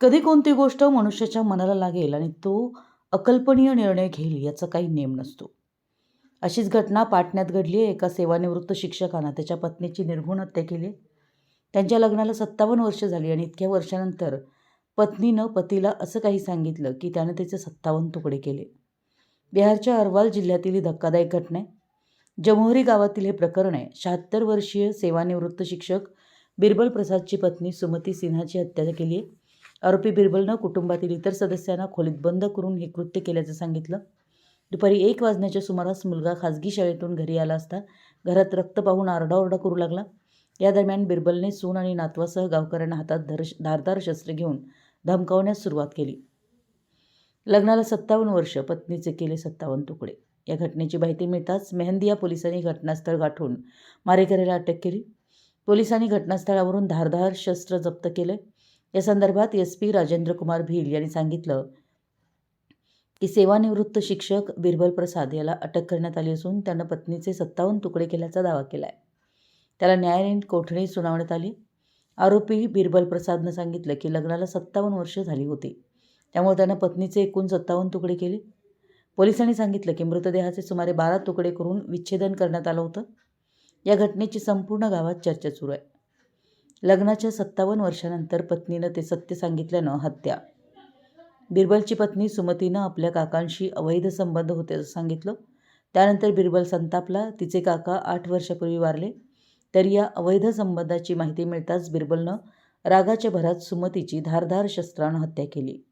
कधी कोणती गोष्ट मनुष्याच्या मनाला लागेल आणि तो अकल्पनीय निर्णय घेईल याचा काही नेम नसतो. अशीच घटना पाटण्यात घडली आहे. एका सेवानिवृत्त शिक्षकानं त्याच्या पत्नीची निर्घुण हत्या केली त्यांच्या लग्नाला सत्तावन्न वर्ष झाली आणि इतक्या वर्षानंतर पत्नीनं पतीला असं काही सांगितलं की त्यानं त्याचे सत्तावन्न तुकडे केले. बिहारच्या अरवाल जिल्ह्यातील ही धक्कादायक घटना आहे. जमोहरी गावातील हे प्रकरण आहे. शहात्तर वर्षीय सेवानिवृत्त शिक्षक बिरबल प्रसादची पत्नी सुमती सिन्हाची हत्या केली आहे. आरोपी बिरबलनं कुटुंबातील इतर सदस्यांना खोलीत बंद करून हे कृत्य केल्याचं सांगितलं. दुपारी एक वाजण्याच्या सुमारास मुलगा खाजगी शाळेतून घरी आला असता घरात रक्त पाहून आरडाओरडा करू लागला. या दरम्यान बिरबलने सून आणि नातवासह गावकऱ्यांना हातात धर धारदार शस्त्र घेऊन धमकावण्यास सुरुवात केली. लग्नाला सत्तावन्न वर्ष पत्नीचे केले सत्तावन्न तुकडे. या घटनेची माहिती मिळताच मेहंदिया पोलिसांनी घटनास्थळ गाठून मारेकऱ्याला अटक केली. पोलिसांनी घटनास्थळावरून धारदार शस्त्र जप्त केले. या संदर्भात एस पी राजेंद्र कुमार यांनी सांगितलं की सेवानिवृत्त शिक्षक बिरबल प्रसाद याला अटक करण्यात आली असून त्यानं पत्नीचे सत्तावन्न तुकडे केल्याचा दावा केला आहे त्याला न्यायालयीन कोठडी सुनावण्यात आली. आरोपी बिरबल प्रसादनं सांगितलं की लग्नाला सत्तावन्न वर्ष झाली होती. त्यामुळे त्यानं पत्नीचे एकूण सत्तावन्न तुकडे केले. पोलिसांनी सांगितलं की मृतदेहाचे सुमारे बारा तुकडे करून विच्छेदन करण्यात आलं होतं. या घटनेची संपूर्ण गावात चर्चा सुरू आहे. लग्नाच्या सत्तावन्न वर्षानंतर पत्नीनं ते सत्य सांगितल्यानं हत्या. बिरबलची पत्नी सुमतीनं आपल्या काकांशी अवैध संबंध होते असं सांगितलं. त्यानंतर बिरबल संतापला. तिचे काका आठ वर्षापूर्वी वारले. तरी या अवैध संबंधाची माहिती मिळताच बिरबलनं रागाच्या भरात सुमतीची धारधार शस्त्रानं हत्या केली.